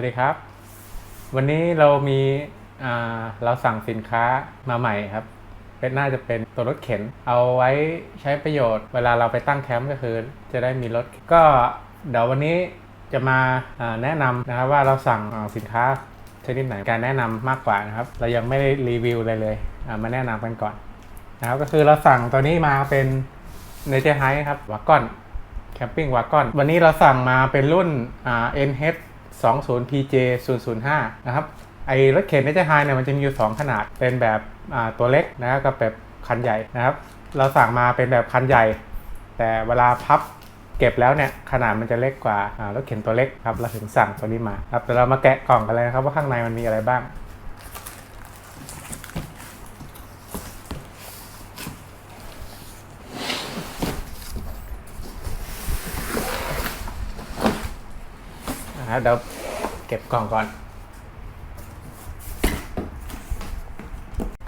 วัสดีครับ วันนี้เรามีเราสั่งสินค้ามาใหม่ครับเป็นน่าจะเป็นตัวรถเข็น เอาไว้ใช้ประโยชน์เวลาเราไปตั้งแคมป์ก็คือ จะได้มีรถ ก็เดี๋ยววันนี้จะมาแนะนำนะครับว่าเราสั่งสินค้าชนิดไหนการแนะนำมากกว่านะครับ เรายังไม่ได้รีวิวอะไรเลยมาแนะนำกันก่อนนะครับก็คือเราสั่งตัวนี้มาเป็นเนเจอร์ไฮครับวากอนแคมปิ้งวากอนวันนี้เราสั่งมาเป็นรุ่นอ่า NH 20 PJ 005นะครับไอรถเข็นในใจไฮเนี่ยมันจะมีอยู่ 2 ขนาดเป็นแบบตัวเล็กนะกับแบบคันใหญ่นะครับ เราสั่งมาเป็นแบบคันใหญ่ แต่เวลาพับเก็บแล้วเนี่ยขนาดมันจะเล็กกว่าอ่ารถเข็นตัวเล็กครับเราถึงสั่งตัวนี้มาครับแต่เรามาแกะกล่องกันเลยนะครับว่าข้างในมันมีอะไรบ้าง นะครับ เดี๋ยวเก็บกล่องก่อน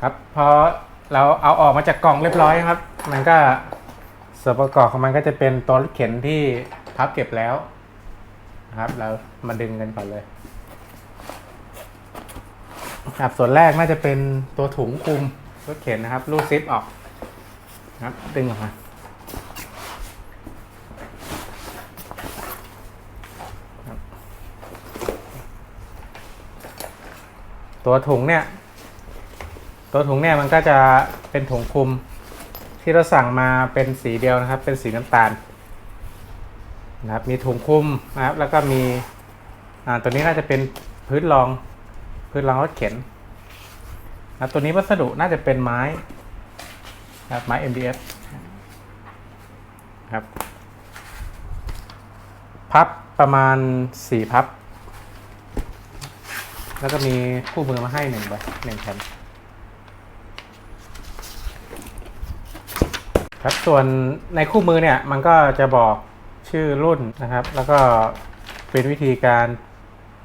ครับพอเราเอาออกมาจากกล่องเรียบร้อยครับ มันก็ส่วนประกอบของมันก็จะเป็นตัวรถเข็นที่พับเก็บแล้วนะครับ เรามาดึงกันก่อนเลยครับส่วนแรกน่าจะเป็นตัวถุงคลุมรถเข็นนะครับรูดซิปออกนะครับ ดึงออกมา ตัวถุงเนี่ย ตัวถุงเนี่ยมันก็จะเป็นถุงคลุมที่เราสั่งมาเป็นสีเดียวนะครับ เป็นสีน้ำตาลนะครับมีถุงคลุมนะครับแล้วก็มีอ่าตัวนี้น่าจะเป็นพื้นรองพื้นรองรถเข็นนะตัวนี้วัสดุน่าจะเป็นไม้นะครับไม้ MDF ครับ พับประมาณสี่พับ แล้วก็มีคู่มือมาให้หนึ่งใบหนึ่งแผ่นครับส่วนในคู่มือเนี่ยมันก็จะบอกชื่อรุ่นนะครับ แล้วก็เป็นวิธีการ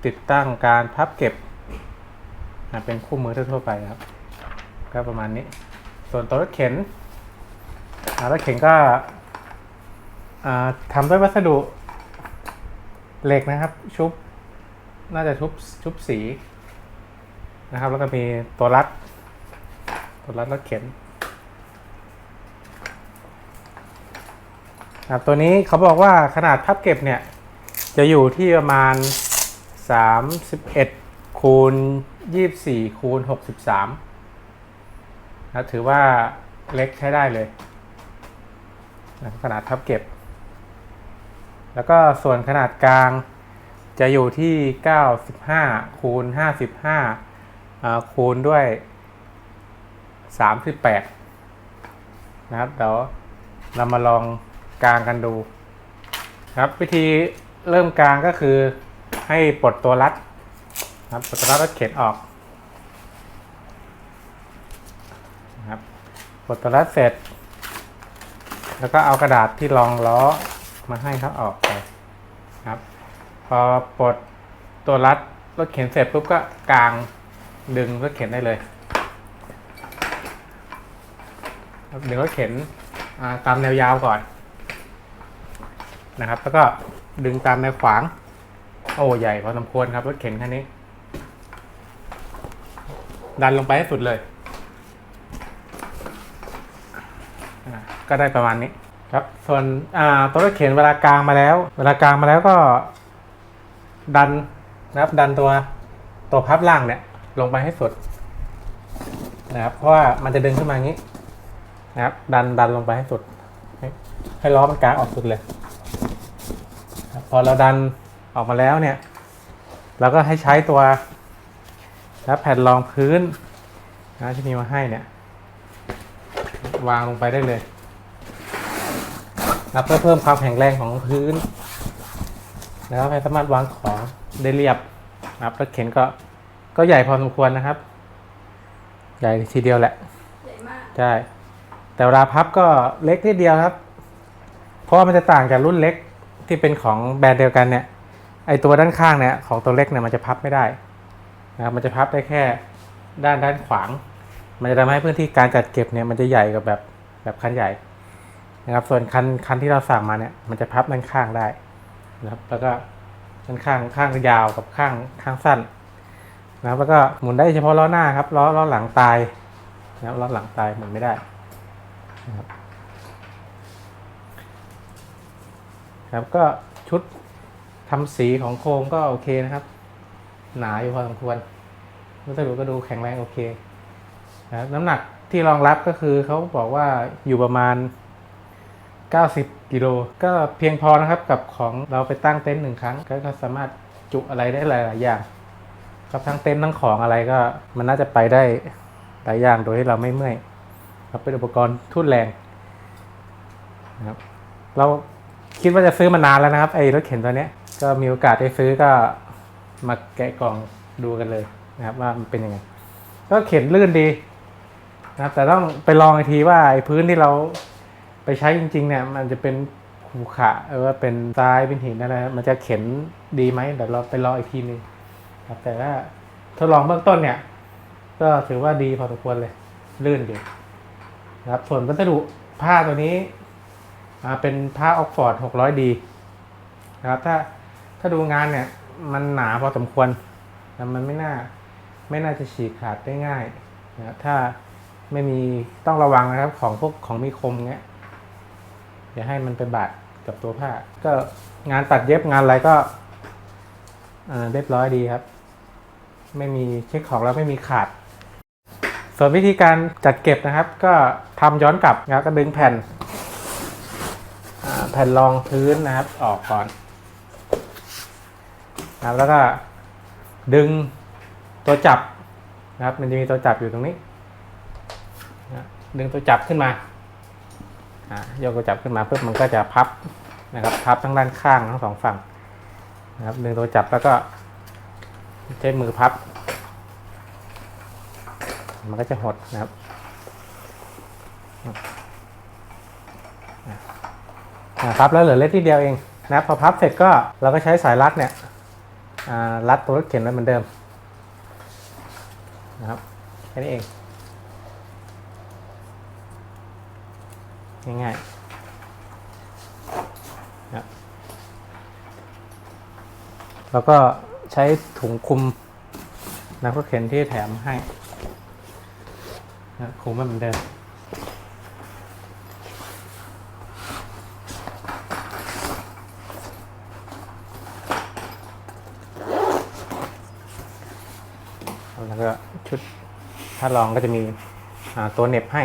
ติดตั้งการพับเก็บอะเป็นคู่มือทั่วๆไปครับ ก็ประมาณนี้ ส่วนตัวรถเข็นรถเข็นก็ทำด้วยวัสดุเหล็กนะครับ ชุบ น่าจะชุบชุบสีนะครับ แล้วก็มีตัวรัด ตัวรัดรถเข็นครับตัวนี้เขาบอกว่าขนาดพับเก็บเนี่ย จะอยู่ที่ประมาณ 31คูณ24คูณ63นะถือว่าเล็กใช้ได้เลยนะขนาดพับเก็บ แล้วก็ส่วนขนาดกลาง จะอยู่ที่ 95 คูณ 55 คูณด้วย 38 นะครับ เดี๋ยวเรามาลองกลางกันดูครับวิธีเริ่มกลางก็คือให้ปลดตัวรัดนะครับปลดตัวรัดแล้วเข็นออกนะครับปลดตัวรัดเสร็จ แล้วก็เอากระดาษที่รองล้อมาให้เขาออกไปครับ พอปลดตัวรัดรถเข็นเสร็จปุ๊บก็กางดึงรถเข็นได้เลยครับดึงรถเข็นาตามแนวยาวก่อนนะครับ แล้วก็ดึงตามแนวขวาง โอ้ใหญ่พอสมควรครับรถเข็นคันนี้ ดันลงไปให้สุดเลยก็ได้ประมาณนี้ครับ ส่วนตัวรถเข็นเวลากลางมาแล้ว เวลากลางมาแล้วก็ ดันนะครับดันตัวตัวพับล่างเนี่ยลงไปให้สุดนะครับเพราะว่ามันจะดึงขึ้นมาอย่างนี้นะครับดันดันลงไปให้สุด ให้ให้ล้อมันกลางออกสุดเลย พอเราดันออกมาแล้วเนี่ย เราก็ให้ใช้ตัวนะครับแผ่นรองพื้นนะที่มีมาให้เนี่ย วางลงไปได้เลยนะเพื่อเพิ่มความแข็งแรงของพื้น นะครับให้สามารถวางของได้เรียบนะครับรถเข็นก็ก็ใหญ่พอสมควรนะครับ ใหญ่ทีเดียวแหละใหญ่มากใช่แต่เวลาพับก็เล็กนิดเดียวครับ เพราะว่ามันจะต่างจากรุ่นเล็กที่เป็นของแบรนด์เดียวกันเนี่ยไอตัวด้านข้างเนี่ยของตัวเล็กเนี่ยมันจะพับไม่ได้นะครับมันจะพับได้แค่ด้านด้านขวาง มันจะทำให้พื้นที่การจัดเก็บเนี่ยมันจะใหญ่กว่าแบบแบบคันใหญ่นะครับส่วนคันคันที่เราสั่งมาเนี่ยมันจะพับด้านข้างได้ นะครับ แล้วก็ด้านข้างข้างยาวกับข้างข้างสั้นนะครับ แล้วก็หมุนได้เฉพาะล้อหน้าครับล้อล้อหลังตายนะครับล้อหลังตายหมุนไม่ได้นะครับครับก็ชุดทำสีของโครงก็โอเคนะครับ หนาอยู่พอสมควรวัสดุก็ดูแข็งแรงโอเคนะครับน้ำหนักที่รองรับก็คือเขาบอกว่าอยู่ประมาณ 90 กิโล ก็เพียงพอนะครับกับของเราไปตั้งเต็นท์หนึ่งครั้งก็ก็สามารถจุอะไรได้หลาย ๆ อย่างครับทั้งเต็นท์ทั้งของอะไรก็มันน่าจะไปได้หลายอย่างโดยที่เราไม่เมื่อยครับเป็นอุปกรณ์ทุ่นแรงนะครับเราคิดว่าจะซื้อมานานแล้วนะครับ ไอ้รถเข็นตัวเนี้ยก็มีโอกาสได้ซื้อก็มาแกะกล่องดูกันเลยนะครับว่ามันเป็นยังไง ก็เข็นลื่นดีนะครับแต่ต้องไปลองอีกทีว่าไอ้พื้นที่เรา ไปใช้จริงๆเนี่ยมันจะเป็นขรุขะหรือว่าเป็นทรายเป็นหินอะไรมันจะเข็นดีไหมเดี๋ยวเราไปลองอีกทีนึงครับแต่ถ้าทดลองเบื้องต้นเนี่ย ก็ถือว่าดีพอสมควรเลย ลื่นอยู่นะครับส่วนวัสดุผ้าตัวนี้เป็นผ้าออกฟอร์ด600ดีนะครับถ้าถ้าดูงานเนี่ยมันหนาพอสมควรแต่มันไม่น่าไม่น่าจะฉีกขาดได้ง่ายนะถ้าไม่มีต้องระวังนะครับของพวกของมีคมเงี้ย อย่าให้มันไปบาดกับตัวผ้า ก็งานตัดเย็บงานอะไรก็เรียบร้อยดีครับ ไม่มีเช็คของแล้วไม่มีขาด ส่วนวิธีการจัดเก็บนะครับ ก็ทำย้อนกลับนะครับก็ดึงแผ่นแผ่นรองพื้นนะครับออกก่อนนะครับแล้วก็ดึงตัวจับนะครับ มันจะมีตัวจับอยู่ตรงนี้นะดึงตัวจับขึ้นมา ยกตัวจับขึ้นมาปุ๊บมันก็จะพับนะครับพับทั้งด้านข้างทั้งสองฝั่งนะครับดึงตัวจับแล้วก็ใช้มือพับ มันก็จะหดนะครับพับแล้วเหลือเล็กที่เดียวเองนะพอพับเสร็จก็เราก็ใช้สายรัดเนี่ยรัดตัวรถเข็นไว้เหมือนเดิมนะครับแค่นี้เอง ง่ายๆนะแล้วก็ใช้ถุงคุมนักรถเข็นที่แถมให้นะคงไม่เหมือนเดิมแล้วก็ชุดถ้าลองก็จะมีตัวเน็บให้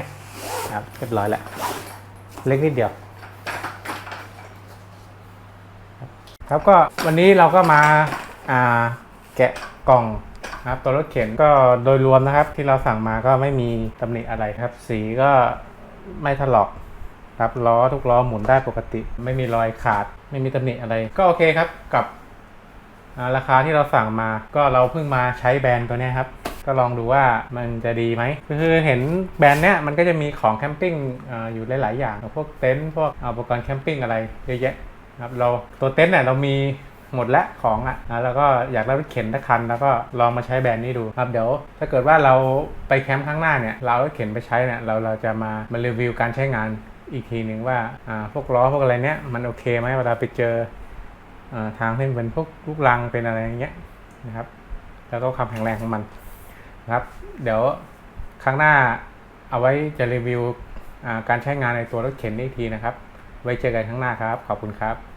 นะครับเรียบร้อยแล้ว เล็กนิดเดียว ครับก็วันนี้เราก็มาาแกะกล่องนะครับตัวรถเข็นก็โดยรวมนะครับ ที่เราสั่งมาก็ไม่มีตำหนิอะไรครับ สีก็ไม่ถลอกครับล้อทุกล้อหมุนได้ปกติ ไม่มีรอยขาด ไม่มีตำหนิอะไร ก็โอเคครับกับราคาที่เราสั่งมาก็เราเพิ่งมาใช้แบรนด์ตัวนี้ครับ ก็ลองดูว่ามันจะดีไหมคือเห็นแบรนด์เนี้ยมันก็จะมีของแคมปิ้งอยู่หลาย ๆ อย่าง พวกเต็นท์พวกอุปกรณ์แคมปิ้งอะไรเยอะแยะครับเราตัวเต็นท์เนี่ยเรามีหมดล้วของอะนะแล้วก็อยากได้รถเข็นสักคัน แล้วก็ลองมาใช้แบรนด์นี้ดูครับเดี๋ยวถ้าเกิดว่าเราไปแคมป์ข้างหน้าเนี่ยเราเอารถเข็นไปใช้เนี่ยเราเราจะมามารีวิวการใช้งานอีกทีหนึ่งว่าอ่าพวกล้อพวกอะไรเนี้ยมันโอเคไหมเวลาไปเจออทางที่มันเป็นพวกลูกรังเป็นอะไรอย่างเงี้ยนะครับ แล้วก็ความแข็งแรงของมัน ครับ เดี๋ยวครั้งหน้าเอาไว้จะรีวิวการใช้งานในตัวรถเข็นนี้อีกทีนะครับ ไว้เจอกันครั้งหน้าครับ ขอบคุณครับ